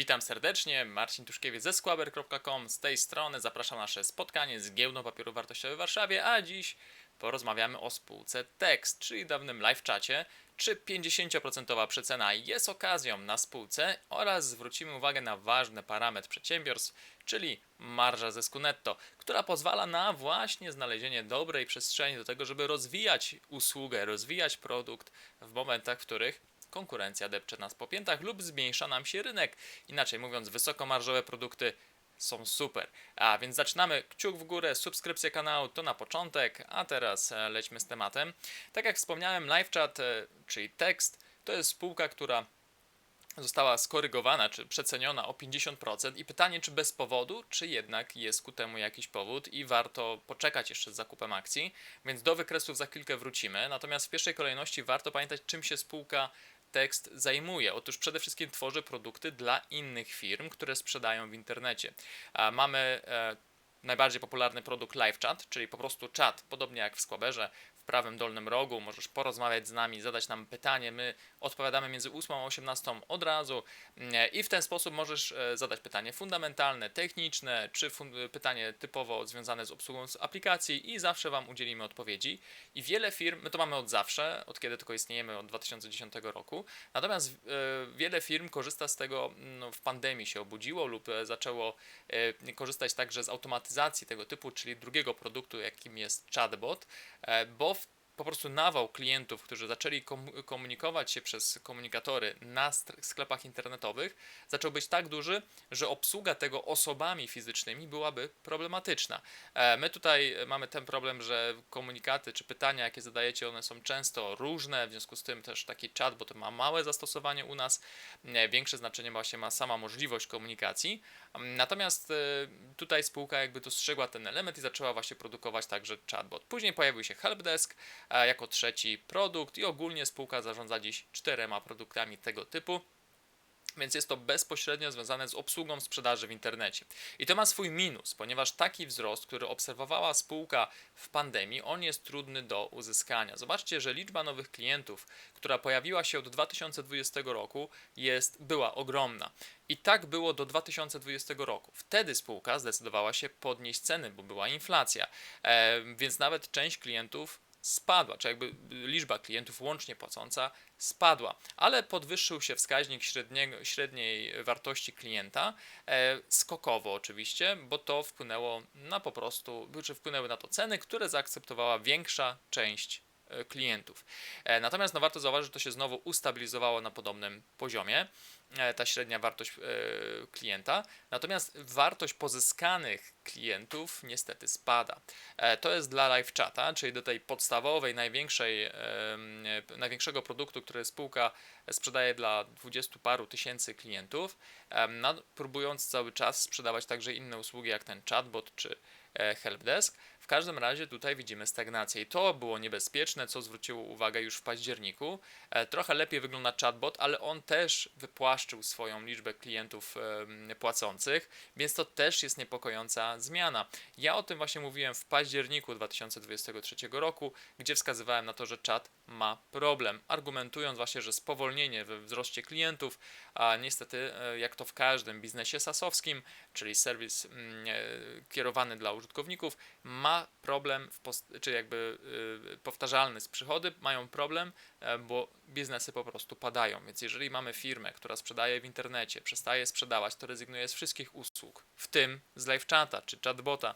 Witam serdecznie, Marcin Tuszkiewicz ze Squaber.com. Z tej strony zapraszam na nasze spotkanie z giełdą papieru wartościowego w Warszawie, a dziś porozmawiamy o spółce Text, czyli dawnym live czacie, czy 50% przecena jest okazją na spółce oraz zwrócimy uwagę na ważny parametr przedsiębiorstw, czyli marża zysku netto, która pozwala na właśnie znalezienie dobrej przestrzeni do tego, żeby rozwijać usługę, rozwijać produkt w momentach, w których konkurencja depcze nas po piętach lub zmniejsza nam się rynek. Inaczej mówiąc, wysokomarżowe produkty są super. A więc zaczynamy kciuk w górę, subskrypcję kanału to na początek, a teraz e, lećmy z tematem. Tak jak wspomniałem, LiveChat, e, czyli tekst, to jest spółka, która została skorygowana czy przeceniona o 50% i pytanie, czy bez powodu, czy jednak jest ku temu jakiś powód i warto poczekać jeszcze z zakupem akcji, więc do wykresów za chwilkę wrócimy. Natomiast w pierwszej kolejności warto pamiętać, czym się spółka tekst zajmuje? Otóż przede wszystkim tworzy produkty dla innych firm, które sprzedają w internecie. Mamy e, najbardziej popularny produkt LiveChat, czyli po prostu czat, podobnie jak w Squaberze, prawym dolnym rogu. Możesz porozmawiać z nami, zadać nam pytanie. My odpowiadamy między 8 a 18 od razu mm, i w ten sposób możesz e, zadać pytanie fundamentalne, techniczne, czy pytanie typowo związane z obsługą z aplikacji i zawsze Wam udzielimy odpowiedzi. I wiele firm, my to mamy od zawsze, od kiedy tylko istniejemy, od 2010 roku. Natomiast e, wiele firm korzysta z tego, no, w pandemii się obudziło lub e, zaczęło korzystać także z automatyzacji tego typu, czyli drugiego produktu, jakim jest chatbot, bo po prostu nawał klientów, którzy zaczęli komunikować się przez komunikatory na sklepach internetowych, zaczął być tak duży, że obsługa tego osobami fizycznymi byłaby problematyczna. E, my tutaj mamy ten problem, że komunikaty czy pytania, jakie zadajecie, one są często różne, w związku z tym też taki chat, bo to ma małe zastosowanie u nas, większe znaczenie właśnie ma sama możliwość komunikacji. Natomiast e, tutaj spółka jakby dostrzegła ten element i zaczęła właśnie produkować także chatbot. Później pojawił się helpdesk, jako trzeci produkt i ogólnie spółka zarządza dziś czterema produktami tego typu. Więc jest to bezpośrednio związane z obsługą sprzedaży w internecie. I to ma swój minus, ponieważ taki wzrost, który obserwowała spółka w pandemii, on jest trudny do uzyskania. Zobaczcie, że liczba nowych klientów, która pojawiła się od 2020 roku, jest, była ogromna. I tak było do 2020 roku. Wtedy spółka zdecydowała się podnieść ceny, bo była inflacja. E, więc nawet część klientów spadła, czy jakby liczba klientów łącznie płacąca spadła, ale podwyższył się wskaźnik średniej wartości klienta e, skokowo oczywiście, bo to wpłynęło na po prostu, czy wpłynęły na to ceny, które zaakceptowała większa część klientów. E, natomiast no, warto zauważyć, że to się znowu ustabilizowało na podobnym poziomie. E, ta średnia wartość e, klienta. Natomiast wartość pozyskanych klientów niestety spada. E, to jest dla live chata, czyli do tej podstawowej, największej, największego produktu, który spółka sprzedaje dla dwudziestu paru tysięcy klientów, próbując cały czas sprzedawać także inne usługi jak ten chatbot czy helpdesk. W każdym razie tutaj widzimy stagnację i to było niebezpieczne, co zwróciło uwagę już w październiku. Trochę lepiej wygląda chatbot, ale on też wypłaszczył swoją liczbę klientów płacących, więc to też jest niepokojąca zmiana. Ja o tym właśnie mówiłem w październiku 2023 roku, gdzie wskazywałem na to, że czat ma problem, argumentując właśnie, że spowolnienie we wzroście klientów, a niestety e, jak to w każdym biznesie sasowskim, czyli serwis mm, e, kierowany dla użytkowników, ma problem, czy jakby e, powtarzalny z przychody, mają problem, bo biznesy po prostu padają. Więc jeżeli mamy firmę, która sprzedaje w internecie, przestaje sprzedawać, to rezygnuje z wszystkich usług, w tym z live chata czy chatbota.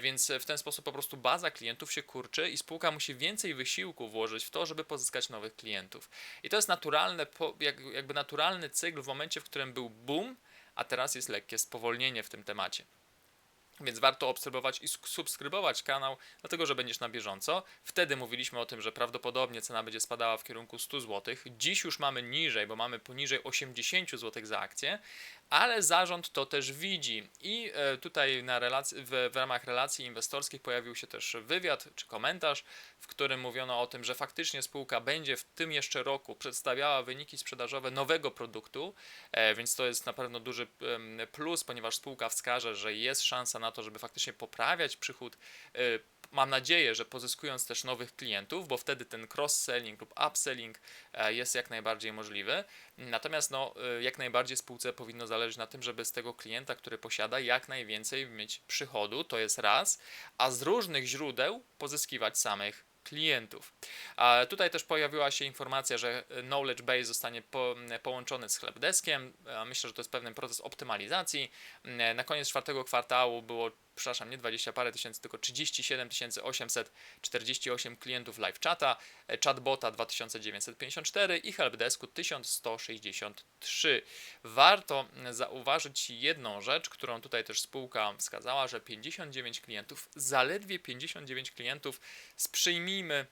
Więc w ten sposób po prostu baza klientów się kurczy i spółka musi więcej wysiłku włożyć w to, żeby pozyskać nowych klientów. I to jest naturalne, jakby naturalny cykl w momencie, w którym był boom, a teraz jest lekkie spowolnienie w tym temacie. Więc warto obserwować i subskrybować kanał, dlatego że będziesz na bieżąco. Wtedy mówiliśmy o tym, że prawdopodobnie cena będzie spadała w kierunku 100 zł. Dziś już mamy niżej, bo mamy poniżej 80 zł za akcję, ale zarząd to też widzi. I e, tutaj na relacji, w, w ramach relacji inwestorskich pojawił się też wywiad czy komentarz, w którym mówiono o tym, że faktycznie spółka będzie w tym jeszcze roku przedstawiała wyniki sprzedażowe nowego produktu, e, więc to jest na pewno duży plus, ponieważ spółka wskaże, że jest szansa na to, żeby faktycznie poprawiać przychód. y, Mam nadzieję, że pozyskując też nowych klientów, bo wtedy ten cross-selling lub upselling e, jest jak najbardziej możliwy. Natomiast no, y, jak najbardziej spółce powinno zależeć na tym, żeby z tego klienta, który posiada, jak najwięcej mieć przychodu, to jest raz, a z różnych źródeł pozyskiwać samych klientów. A tutaj też pojawiła się informacja, że Knowledge Base zostanie po, połączony z Helpdeskiem. A Myślę, że to jest pewien proces optymalizacji. Na koniec czwartego kwartału było, przepraszam, nie 20 parę tysięcy, tylko 37 848 klientów live chata, chatbota 2954 i helpdesku 1163. Warto zauważyć jedną rzecz, którą tutaj też spółka wskazała, że 59 klientów, zaledwie 59 klientów z przyjmijmy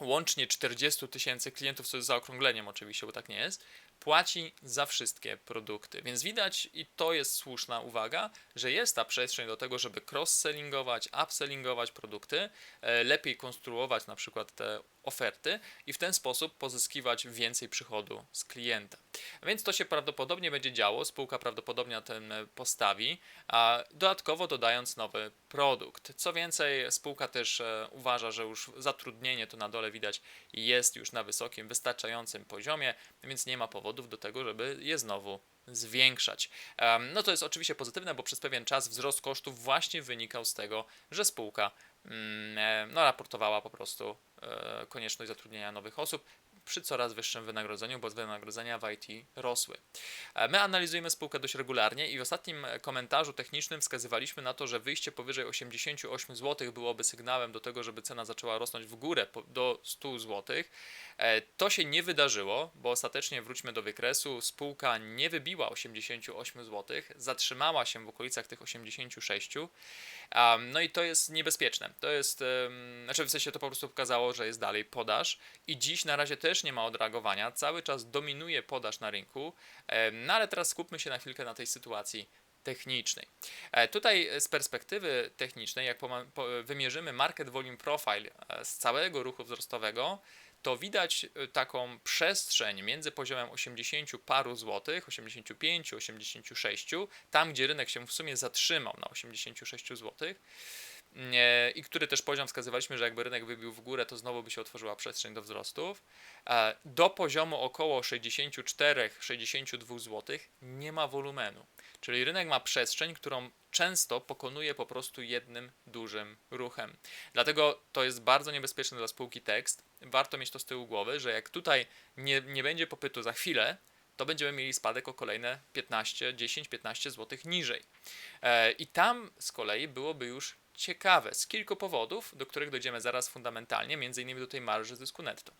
łącznie 40 tysięcy klientów, co jest zaokrągleniem oczywiście, bo tak nie jest, płaci za wszystkie produkty. Więc widać, i to jest słuszna uwaga, że jest ta przestrzeń do tego, żeby cross-sellingować, upsellingować produkty, e, lepiej konstruować na przykład te oferty i w ten sposób pozyskiwać więcej przychodu z klienta. Więc to się prawdopodobnie będzie działo, spółka prawdopodobnie na postawi, a dodatkowo dodając nowy produkt. Co więcej, spółka też e, uważa, że już zatrudnienie to na dole widać jest już na wysokim, wystarczającym poziomie, więc nie ma powodów do tego, żeby je znowu zwiększać. No to jest oczywiście pozytywne, bo przez pewien czas wzrost kosztów właśnie wynikał z tego, że spółka mm, e, no, raportowała po prostu e, konieczność zatrudnienia nowych osób przy coraz wyższym wynagrodzeniu, bo wynagrodzenia w IT rosły. E, My analizujemy spółkę dość regularnie i w ostatnim komentarzu technicznym wskazywaliśmy na to, że wyjście powyżej 88 zł byłoby sygnałem do tego, żeby cena zaczęła rosnąć w górę do 100 zł. E, To się nie wydarzyło, bo ostatecznie wróćmy do wykresu. Spółka nie wybiła 88 zł, zatrzymała się w okolicach tych 86. Um, no i to jest niebezpieczne. To jest, znaczy w sensie to po prostu pokazało, że jest dalej podaż i dziś na razie też nie ma odreagowania. Cały czas dominuje podaż na rynku, em, no ale teraz skupmy się na chwilkę na tej sytuacji technicznej. E, Tutaj z perspektywy technicznej, jak wymierzymy market volume profile e, z całego ruchu wzrostowego, to widać e, taką przestrzeń między poziomem 80 paru złotych, 85, 86, tam gdzie rynek się w sumie zatrzymał na 86 złotych. I który też poziom wskazywaliśmy, że jakby rynek wybił w górę, to znowu by się otworzyła przestrzeń do wzrostów. E, Do poziomu około 64-62 zł nie ma wolumenu. Czyli rynek ma przestrzeń, którą często pokonuje po prostu jednym dużym ruchem. Dlatego to jest bardzo niebezpieczne dla spółki tekst. Warto mieć to z tyłu głowy, że jak tutaj nie, nie będzie popytu za chwilę, to będziemy mieli spadek o kolejne 15, 10-15 zł niżej. E, I tam z kolei byłoby już ciekawe z kilku powodów, do których dojdziemy zaraz fundamentalnie, między innymi do tej marży zysku netto.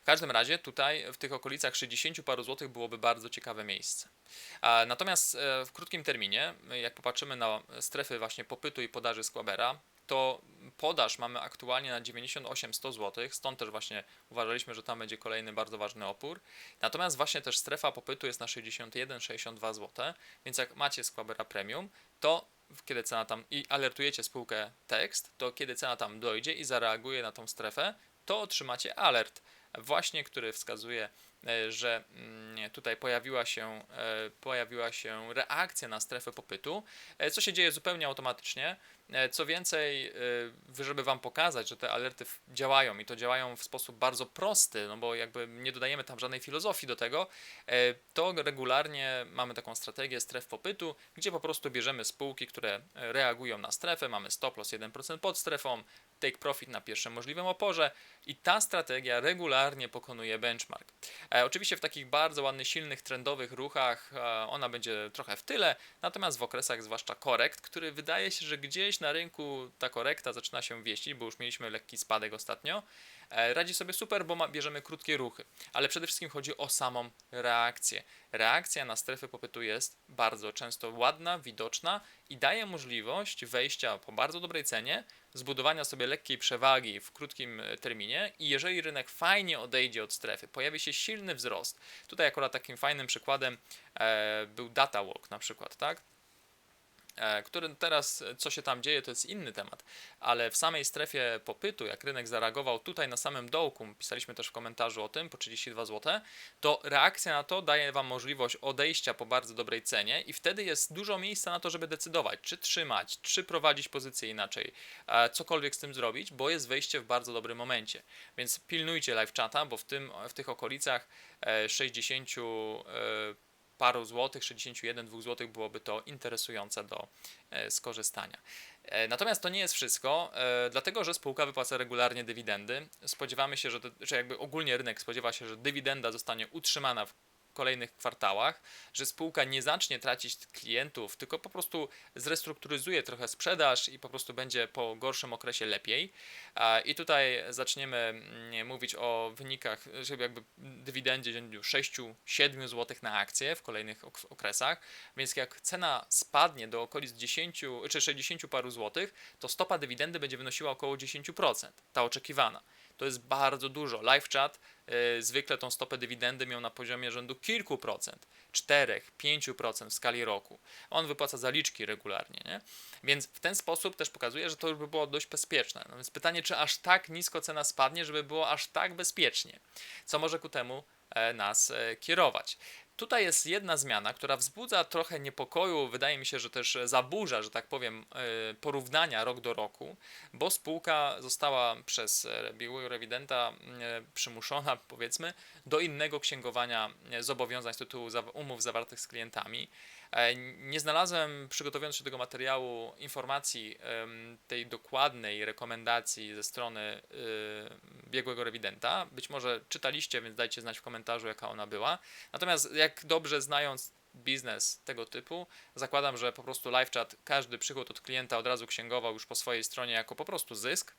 W każdym razie tutaj w tych okolicach 60 paru złotych byłoby bardzo ciekawe miejsce. Natomiast e, w krótkim terminie, jak popatrzymy na strefy właśnie popytu i podaży Squabera, to podaż mamy aktualnie na 98-100 zł, stąd też właśnie uważaliśmy, że tam będzie kolejny bardzo ważny opór. Natomiast właśnie też strefa popytu jest na 61-62 zł, więc jak macie Squabera Premium, to kiedy cena tam i alertujecie spółkę tekst, to kiedy cena tam dojdzie i zareaguje na tą strefę, to otrzymacie alert, właśnie który wskazuje, e, że mm, tutaj pojawiła się, e, pojawiła się reakcja na strefę popytu, e, co się dzieje zupełnie automatycznie. Co więcej, żeby Wam pokazać, że te alerty działają i to działają w sposób bardzo prosty, no bo jakby nie dodajemy tam żadnej filozofii do tego, to regularnie mamy taką strategię stref popytu, gdzie po prostu bierzemy spółki, które reagują na strefę, mamy stop loss 1% pod strefą, take profit na pierwszym możliwym oporze i ta strategia regularnie pokonuje benchmark. E, oczywiście w takich bardzo ładnych, silnych, trendowych ruchach e, ona będzie trochę w tyle, natomiast w okresach zwłaszcza korekt, który wydaje się, że gdzieś na rynku ta korekta zaczyna się wieścić, bo już mieliśmy lekki spadek ostatnio, radzi sobie super, bo ma, bierzemy krótkie ruchy, ale przede wszystkim chodzi o samą reakcję. Reakcja na strefy popytu jest bardzo często ładna, widoczna i daje możliwość wejścia po bardzo dobrej cenie, zbudowania sobie lekkiej przewagi w krótkim e, terminie i jeżeli rynek fajnie odejdzie od strefy, pojawi się silny wzrost. Tutaj akurat takim fajnym przykładem e, był Data Walk na przykład, tak? E, który teraz, e, co się tam dzieje, to jest inny temat, ale w samej strefie popytu, jak rynek zareagował tutaj na samym dołku, pisaliśmy też w komentarzu o tym, po 32 zł, to reakcja na to daje Wam możliwość odejścia po bardzo dobrej cenie i wtedy jest dużo miejsca na to, żeby decydować, czy trzymać, czy prowadzić pozycję inaczej, cokolwiek z tym zrobić, bo jest wejście w bardzo dobrym momencie. Więc pilnujcie live chata, bo w, tym, w tych okolicach e, 60 e, paru złotych, 61, 2 złotych byłoby to interesujące do e, skorzystania. E, Natomiast to nie jest wszystko, e, dlatego że spółka wypłaca regularnie dywidendy. Spodziewamy się, że, to, że jakby ogólnie rynek spodziewa się, że dywidenda zostanie utrzymana w kolejnych kwartałach, że spółka nie zacznie tracić klientów, tylko po prostu zrestrukturyzuje trochę sprzedaż i po prostu będzie po gorszym okresie lepiej. I tutaj zaczniemy mm, mówić o wynikach, żeby jakby dywidendzie 6-7 zł na akcję w kolejnych ok- okresach, więc jak cena spadnie do okolic 10 czy 60 paru złotych, to stopa dywidendy będzie wynosiła około 10%, ta oczekiwana. To jest bardzo dużo. Live chat y, zwykle tą stopę dywidendy miał na poziomie rzędu kilku procent, 4-5% w skali roku. On wypłaca zaliczki regularnie, nie? Więc w ten sposób też pokazuje, że to już by było dość bezpieczne. No więc pytanie, czy aż tak nisko cena spadnie, żeby było aż tak bezpiecznie? Co może ku temu e, nas e, kierować? Tutaj jest jedna zmiana, która wzbudza trochę niepokoju, wydaje mi się, że też zaburza, że tak powiem, e, porównania rok do roku, bo spółka została przez biegłego rewidenta e, przymuszona, powiedzmy, do innego księgowania e, zobowiązań z tytułu umów zawartych z klientami. E, Nie znalazłem, przygotowując się do tego materiału, informacji tej dokładnej rekomendacji ze strony y, biegłego rewidenta. Być może czytaliście, więc dajcie znać w komentarzu, jaka ona była. Natomiast jak dobrze znając biznes tego typu, zakładam, że po prostu LiveChat każdy przychód od klienta od razu księgował już po swojej stronie jako po prostu zysk.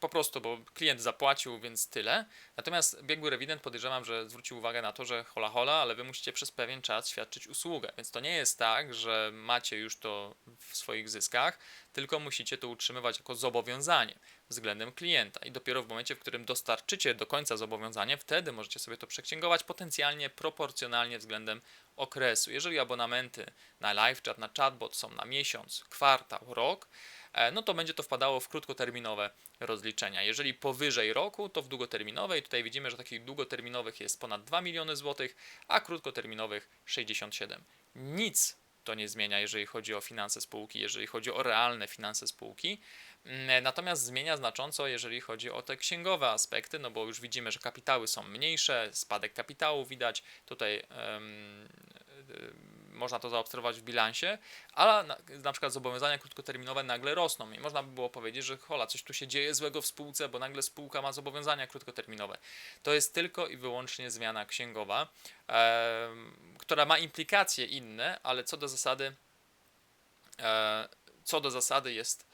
Po prostu, bo klient zapłacił, więc tyle. Natomiast biegły rewident podejrzewam, że zwrócił uwagę na to, że hola hola, ale wy musicie przez pewien czas świadczyć usługę. Więc to nie jest tak, że macie już to w swoich zyskach, tylko musicie to utrzymywać jako zobowiązanie względem klienta. I dopiero w momencie, w którym dostarczycie do końca zobowiązanie, wtedy możecie sobie to przeksięgować potencjalnie proporcjonalnie względem okresu. Jeżeli abonamenty na live chat, na chatbot są na miesiąc, kwartał, rok, no to będzie to wpadało w krótkoterminowe rozliczenia. Jeżeli powyżej roku, to w długoterminowe i tutaj widzimy, że takich długoterminowych jest ponad 2 miliony złotych, a krótkoterminowych 67. Nic to nie zmienia, jeżeli chodzi o finanse spółki, jeżeli chodzi o realne finanse spółki. Mm, Natomiast zmienia znacząco, jeżeli chodzi o te księgowe aspekty, no bo już widzimy, że kapitały są mniejsze, spadek kapitału widać, tutaj y, można to zaobserwować w bilansie, ale na, na przykład zobowiązania krótkoterminowe nagle rosną i można by było powiedzieć, że hola, coś tu się dzieje złego w spółce, bo nagle spółka ma zobowiązania krótkoterminowe. To jest tylko i wyłącznie zmiana księgowa, em, która ma implikacje inne, ale co do zasady e, co do zasady jest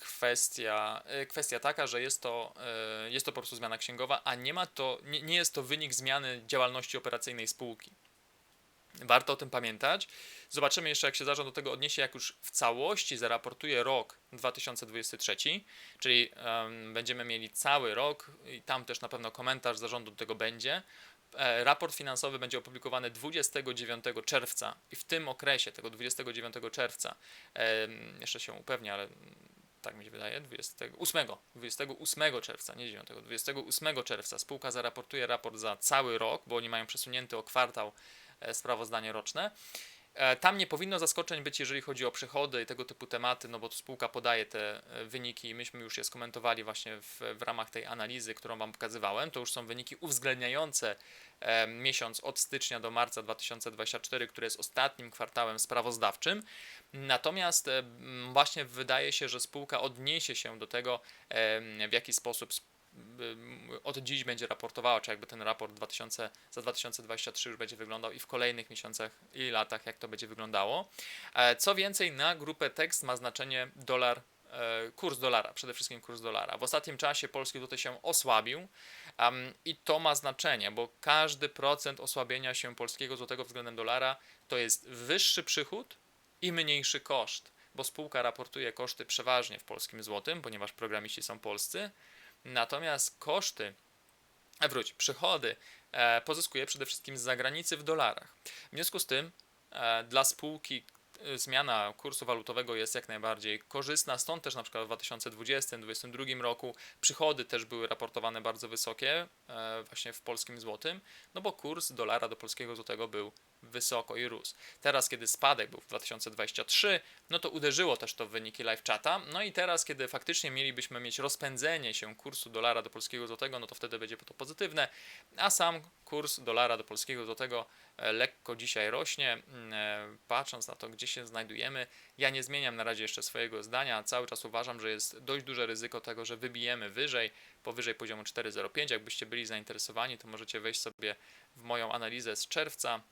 kwestia, e, kwestia taka, że jest to, e, jest to po prostu zmiana księgowa, a nie ma to, nie, nie jest to wynik zmiany działalności operacyjnej spółki. Warto o tym pamiętać. Zobaczymy jeszcze, jak się zarząd do tego odniesie, jak już w całości zaraportuje rok 2023, czyli em, będziemy mieli cały rok i tam też na pewno komentarz zarządu do tego będzie. E, raport finansowy będzie opublikowany 29 czerwca i w tym okresie, tego 29 czerwca, em, jeszcze się upewnię, ale tak mi się wydaje, 28, 28 czerwca, nie 9, 28 czerwca spółka zaraportuje raport za cały rok, bo oni mają przesunięty o kwartał e, sprawozdanie roczne. E, Tam nie powinno zaskoczeń być, jeżeli chodzi o przychody i tego typu tematy, no bo to spółka podaje te e, wyniki i myśmy już je skomentowali właśnie w, w ramach tej analizy, którą Wam pokazywałem. To już są wyniki uwzględniające e, miesiąc od stycznia do marca 2024, który jest ostatnim kwartałem sprawozdawczym. Natomiast e, właśnie wydaje się, że spółka odniesie się do tego, e, w jaki sposób od dziś będzie raportowała, czy jakby ten raport 2000, za 2023 już będzie wyglądał i w kolejnych miesiącach i latach, jak to będzie wyglądało. E, Co więcej, na grupę tekst ma znaczenie dolar, e, kurs dolara, przede wszystkim kurs dolara. W ostatnim czasie polski złoty się osłabił em, i to ma znaczenie, bo każdy procent osłabienia się polskiego złotego względem dolara to jest wyższy przychód i mniejszy koszt, bo spółka raportuje koszty przeważnie w polskim złotym, ponieważ programiści są polscy, natomiast koszty, a wróć, przychody e, pozyskuje przede wszystkim z zagranicy w dolarach. W związku z tym e, dla spółki e, zmiana kursu walutowego jest jak najbardziej korzystna, stąd też na przykład w 2020-2022 roku przychody też były raportowane bardzo wysokie e, właśnie w polskim złotym, no bo kurs dolara do polskiego złotego był wysoko i rósł. Teraz, kiedy spadek był w 2023, no to uderzyło też to w wyniki live chata. No i teraz, kiedy faktycznie mielibyśmy mieć rozpędzenie się kursu dolara do polskiego złotego, no to wtedy będzie to pozytywne, a sam kurs dolara do polskiego złotego e, lekko dzisiaj rośnie. Mm, e, Patrząc na to, gdzie się znajdujemy, ja nie zmieniam na razie jeszcze swojego zdania. Cały czas uważam, że jest dość duże ryzyko tego, że wybijemy wyżej, powyżej poziomu 4,05. Jakbyście byli zainteresowani, to możecie wejść sobie w moją analizę z czerwca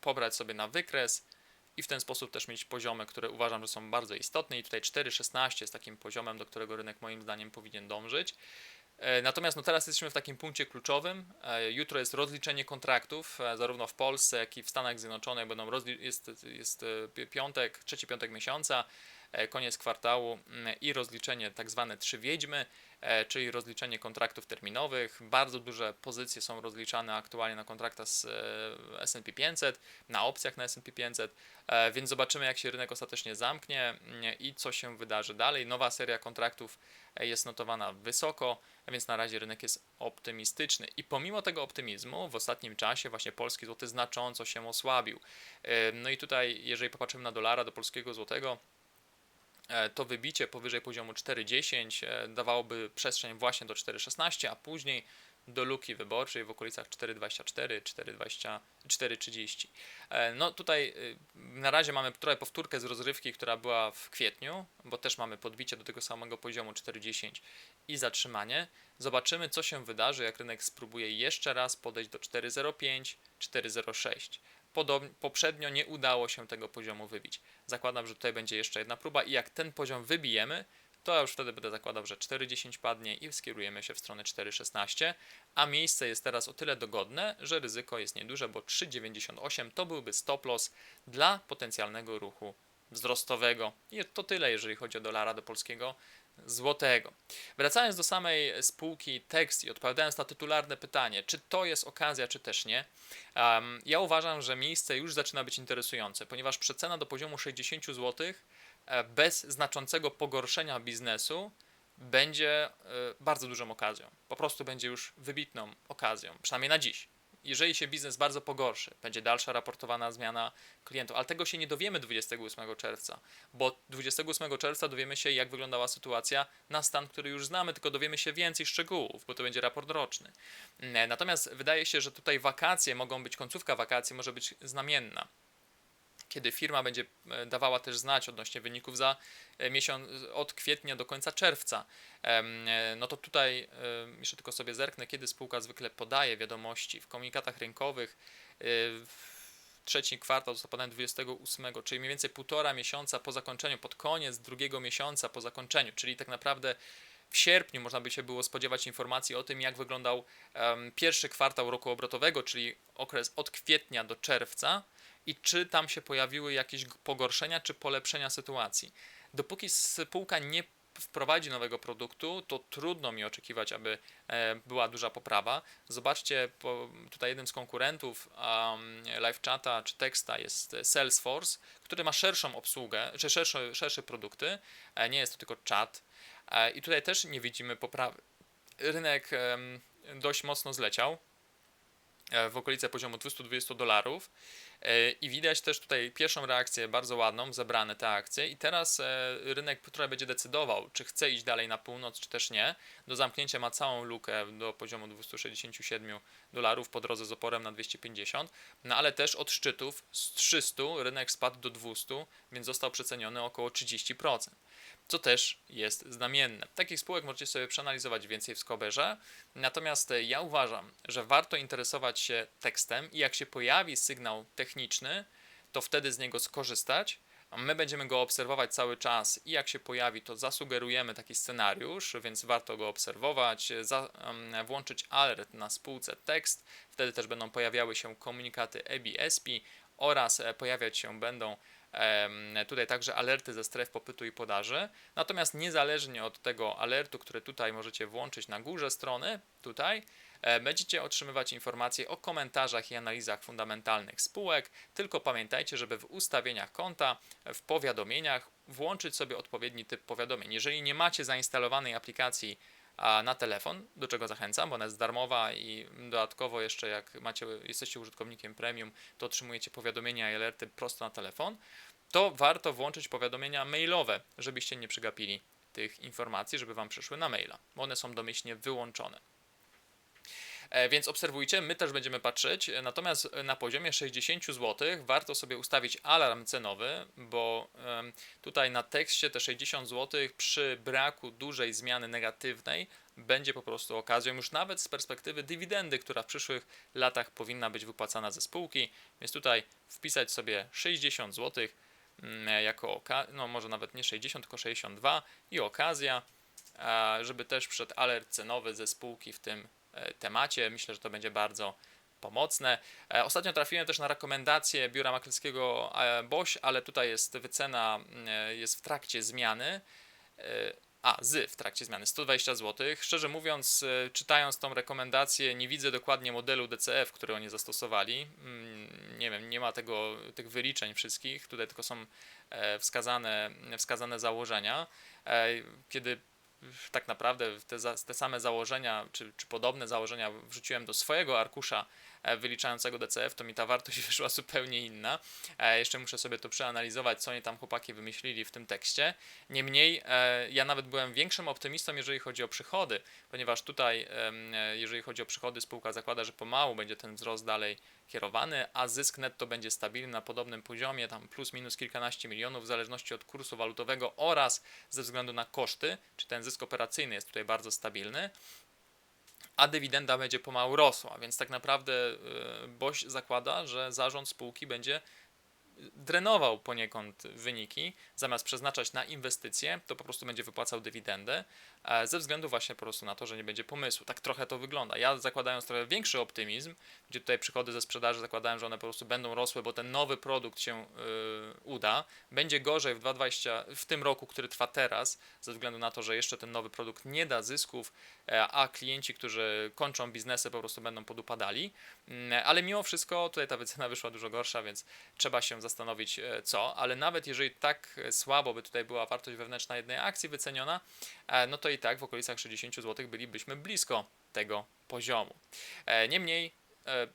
pobrać sobie na wykres i w ten sposób też mieć poziomy, które uważam, że są bardzo istotne. I tutaj 4,16 jest takim poziomem, do którego rynek moim zdaniem powinien dążyć. E, Natomiast no teraz jesteśmy w takim punkcie kluczowym. E, Jutro jest rozliczenie kontraktów, e, zarówno w Polsce, jak i w Stanach Zjednoczonych. Będą rozli- jest, jest e, pi- piątek, trzeci piątek miesiąca, e, koniec kwartału mm, i rozliczenie tak zwane trzy wiedźmy, e, czyli rozliczenie kontraktów terminowych. Bardzo duże pozycje są rozliczane aktualnie na kontraktach z e, S&P 500, na opcjach na S&P 500, e, więc zobaczymy jak się rynek ostatecznie zamknie mm, i co się wydarzy dalej. Nowa seria kontraktów e, jest notowana wysoko, więc na razie rynek jest optymistyczny. I pomimo tego optymizmu w ostatnim czasie właśnie polski złoty znacząco się osłabił. E, No i tutaj, jeżeli popatrzymy na dolara do polskiego złotego, e, to wybicie powyżej poziomu 4,10 e, dawałoby przestrzeń właśnie do 4,16, a później do luki wyborczej w okolicach 4,24, 4,20, 4,30. E, No tutaj y, na razie mamy trochę powtórkę z rozrywki, która była w kwietniu, bo też mamy podbicie do tego samego poziomu 4,10 i zatrzymanie. Zobaczymy, co się wydarzy, jak rynek spróbuje jeszcze raz podejść do 4,05, 4,06. Poprzednio nie udało się tego poziomu wybić. Zakładam, że tutaj będzie jeszcze jedna próba i jak ten poziom wybijemy, to ja już wtedy będę zakładał, że 4,10 padnie i skierujemy się w stronę 4,16, a miejsce jest teraz o tyle dogodne, że ryzyko jest nieduże, bo 3,98 to byłby stop loss dla potencjalnego ruchu wzrostowego. I to tyle, jeżeli chodzi o dolara do polskiego złotego. Wracając do samej spółki tekst i odpowiadając na tytularne pytanie, czy to jest okazja, czy też nie, um, ja uważam, że miejsce już zaczyna być interesujące, ponieważ przecena do poziomu 60 zł e, bez znaczącego pogorszenia biznesu będzie e, bardzo dużą okazją. Po prostu będzie już wybitną okazją, przynajmniej na dziś. Jeżeli się biznes bardzo pogorszy, będzie dalsza raportowana zmiana klientów, ale tego się nie dowiemy 28 czerwca, bo 28 czerwca dowiemy się, jak wyglądała sytuacja na stan, który już znamy, tylko dowiemy się więcej szczegółów, bo to będzie raport roczny. Natomiast wydaje się, że tutaj wakacje mogą być, końcówka wakacji może być znamienna kiedy firma będzie e, dawała też znać odnośnie wyników za e, miesiąc od kwietnia do końca czerwca, e, no to tutaj jeszcze tylko sobie zerknę, kiedy spółka zwykle podaje wiadomości w komunikatach rynkowych. Trzeci kwartał został podany 28, czyli mniej więcej półtora miesiąca po zakończeniu, pod koniec drugiego miesiąca po zakończeniu, czyli tak naprawdę w sierpniu można by się było spodziewać informacji o tym, jak wyglądał em, pierwszy kwartał roku obrotowego, czyli okres od kwietnia do czerwca i czy tam się pojawiły jakieś pogorszenia czy polepszenia sytuacji. Dopóki spółka nie wprowadzi nowego produktu, to trudno mi oczekiwać, aby e, była duża poprawa. Zobaczcie, tutaj jednym z konkurentów um, LiveChata czy Texta jest Salesforce, który ma szerszą obsługę, czy szersze, szersze produkty, e, nie jest to tylko czat. E, I tutaj też nie widzimy poprawy. Rynek dość mocno zleciał w okolice poziomu 220 dolarów. E, i widać też tutaj pierwszą reakcję bardzo ładną, zebrane te akcje. I teraz e, rynek trochę będzie decydował, czy chce iść dalej na północ, czy też nie. Do zamknięcia ma całą lukę do poziomu 267 dolarów po drodze z oporem na 250, no ale też od szczytów z 300 rynek spadł do 200, więc został przeceniony około 30% co też jest znamienne. Takich spółek możecie sobie przeanalizować więcej w Skoberze, natomiast e, ja uważam, że warto interesować się tekstem i jak się pojawi sygnał techniczny, to wtedy z niego skorzystać. My będziemy go obserwować cały czas i jak się pojawi, to zasugerujemy taki scenariusz, więc warto go obserwować, e, za, em, włączyć alert na spółce tekst, wtedy też będą pojawiały się komunikaty EBSP oraz e, pojawiać się będą Tutaj także alerty ze stref popytu i podaży. Natomiast niezależnie od tego alertu, który tutaj możecie włączyć na górze strony, tutaj, e, będziecie otrzymywać informacje o komentarzach i analizach fundamentalnych spółek. Tylko pamiętajcie, żeby w ustawieniach konta, w powiadomieniach włączyć sobie odpowiedni typ powiadomień. Jeżeli nie macie zainstalowanej aplikacji na telefon, do czego zachęcam, bo ona jest darmowa i dodatkowo jeszcze jak macie, jesteście użytkownikiem premium, to otrzymujecie powiadomienia i alerty prosto na telefon, to warto włączyć powiadomienia mailowe, żebyście nie przegapili tych informacji, żeby Wam przyszły na maila, bo one są domyślnie wyłączone. E, więc obserwujcie, my też będziemy patrzeć. Natomiast na poziomie 60 zł warto sobie ustawić alarm cenowy, bo tutaj na tekście te 60 zł przy braku dużej zmiany negatywnej będzie po prostu okazją już nawet z perspektywy dywidendy, która w przyszłych latach powinna być wypłacana ze spółki. Więc tutaj wpisać sobie 60 zł mm, jako no może nawet nie 60, tylko 62 i okazja, żeby też przed alert cenowy ze spółki w tym E, temacie. Myślę, że to będzie bardzo pomocne. E, ostatnio trafiłem też na rekomendację biura maklerskiego e, BOŚ, ale tutaj jest wycena, jest w trakcie zmiany. A, z w trakcie zmiany 120 zł. Szczerze mówiąc, czytając tą rekomendację, nie widzę dokładnie modelu DCF, który oni zastosowali. Mm, nie wiem, nie ma tego, tych wyliczeń wszystkich. Tutaj tylko są wskazane, wskazane założenia. Kiedy tak naprawdę te, te same założenia, czy, czy podobne założenia wrzuciłem do swojego arkusza wyliczającego DCF, to mi ta wartość wyszła zupełnie inna. E, jeszcze muszę sobie to przeanalizować, co oni tam chłopaki wymyślili w tym tekście. Niemniej e, ja nawet byłem większym optymistą, jeżeli chodzi o przychody, ponieważ tutaj, jeżeli chodzi o przychody, spółka zakłada, że pomału będzie ten wzrost dalej kierowany, a zysk netto będzie stabilny na podobnym poziomie, tam plus minus kilkanaście milionów, w zależności od kursu walutowego oraz ze względu na koszty, czy ten zysk operacyjny jest tutaj bardzo stabilny a dywidenda będzie pomału rosła, więc tak naprawdę y, BOŚ zakłada, że zarząd spółki będzie drenował poniekąd wyniki, zamiast przeznaczać na inwestycje, to po prostu będzie wypłacał dywidendę, e, ze względu właśnie po prostu na to, że nie będzie pomysłu. Tak trochę to wygląda. Ja zakładając trochę większy optymizm, gdzie tutaj przychody ze sprzedaży zakładałem, że one po prostu będą rosły, bo ten nowy produkt się yy, uda. Będzie gorzej w 2020, w tym roku, który trwa teraz, ze względu na to, że jeszcze ten nowy produkt nie da zysków, e, a klienci, którzy kończą biznesy, po prostu będą podupadali. Yy, ale mimo wszystko tutaj ta wycena wyszła dużo gorsza, więc trzeba się zastanowić e, co, ale nawet jeżeli tak słabo by tutaj była wartość wewnętrzna jednej akcji wyceniona, e, no to i tak w okolicach 60 zł bylibyśmy blisko tego poziomu. E, niemniej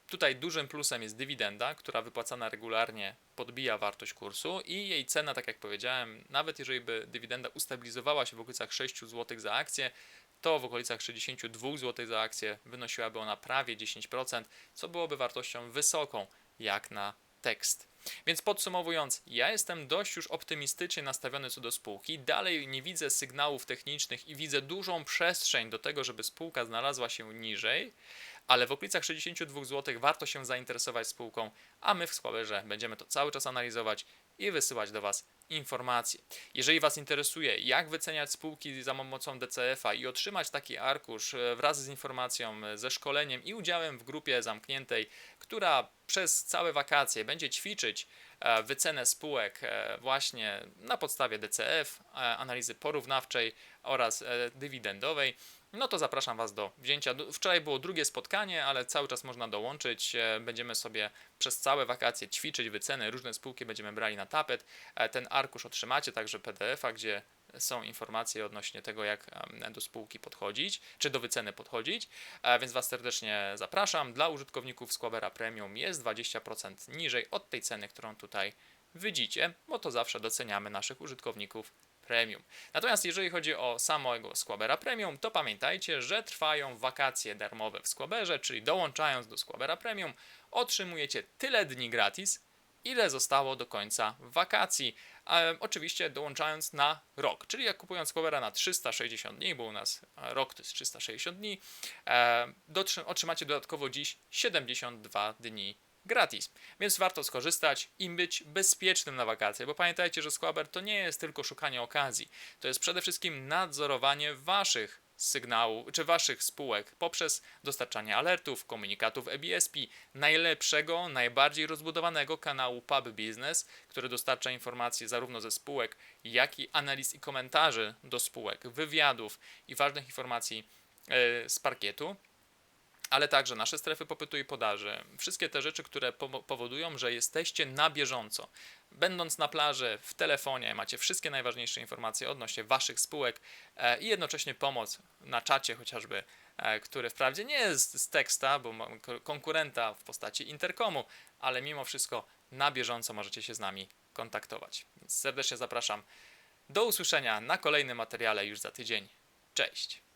tutaj dużym plusem jest dywidenda, która wypłacana regularnie podbija wartość kursu i jej cena, tak jak powiedziałem, nawet jeżeli by dywidenda ustabilizowała się w okolicach 6 zł za akcję, to w okolicach 62 zł za akcję wynosiłaby ona prawie 10%, co byłoby wartością wysoką jak na tekst. Więc podsumowując, ja jestem dość już optymistycznie nastawiony co do spółki. Dalej nie widzę sygnałów technicznych i widzę dużą przestrzeń do tego, żeby spółka znalazła się niżej, ale w okolicach 62 zł warto się zainteresować spółką, a my w Squaberze będziemy to cały czas analizować i wysyłać do Was informacje. Jeżeli Was interesuje, jak wyceniać spółki za pomocą DCF-a i otrzymać taki arkusz e, wraz z informacją, e, ze szkoleniem i udziałem w grupie zamkniętej, która przez całe wakacje będzie ćwiczyć e, wycenę spółek właśnie na podstawie DCF, analizy porównawczej oraz dywidendowej, no to zapraszam Was do wzięcia. Wczoraj było drugie spotkanie, ale cały czas można dołączyć. E, będziemy sobie przez całe wakacje ćwiczyć wyceny, różne spółki będziemy brali na tapet. E, ten arkusz otrzymacie, także PDF-a, gdzie są informacje odnośnie tego, jak do spółki podchodzić, czy do wyceny podchodzić, e, więc Was serdecznie zapraszam. Dla użytkowników Squabera Premium jest 20% niżej od tej ceny, którą tutaj widzicie, bo to zawsze doceniamy naszych użytkowników Premium. Natomiast jeżeli chodzi o samego Squabera Premium, to pamiętajcie, że trwają wakacje darmowe w Squaberze, czyli dołączając do Squabera Premium otrzymujecie tyle dni gratis, ile zostało do końca wakacji. E, oczywiście dołączając na rok, czyli jak kupując Squabera na 360 dni, bo u nas rok to jest 360 dni, e, otrzymacie dodatkowo dziś 72 dni gratis. Więc warto skorzystać i być bezpiecznym na wakacje, bo pamiętajcie, że Squaber to nie jest tylko szukanie okazji, to jest przede wszystkim nadzorowanie waszych sygnałów, czy waszych spółek poprzez dostarczanie alertów, komunikatów EBSP, najlepszego, najbardziej rozbudowanego kanału Pub Business, który dostarcza informacji zarówno ze spółek, jak i analiz i komentarzy do spółek, wywiadów i ważnych informacji yy, z parkietu. Ale także nasze strefy popytu i podaży. Wszystkie te rzeczy, które powo- powodują, że jesteście na bieżąco. Będąc na plaży, w telefonie, macie wszystkie najważniejsze informacje odnośnie waszych spółek e, i jednocześnie pomoc na czacie chociażby, e, który wprawdzie nie jest z teksta, bo mam ko- konkurenta w postaci interkomu, ale mimo wszystko na bieżąco możecie się z nami kontaktować. Więc serdecznie zapraszam. Do usłyszenia na kolejnym materiale już za tydzień. Cześć!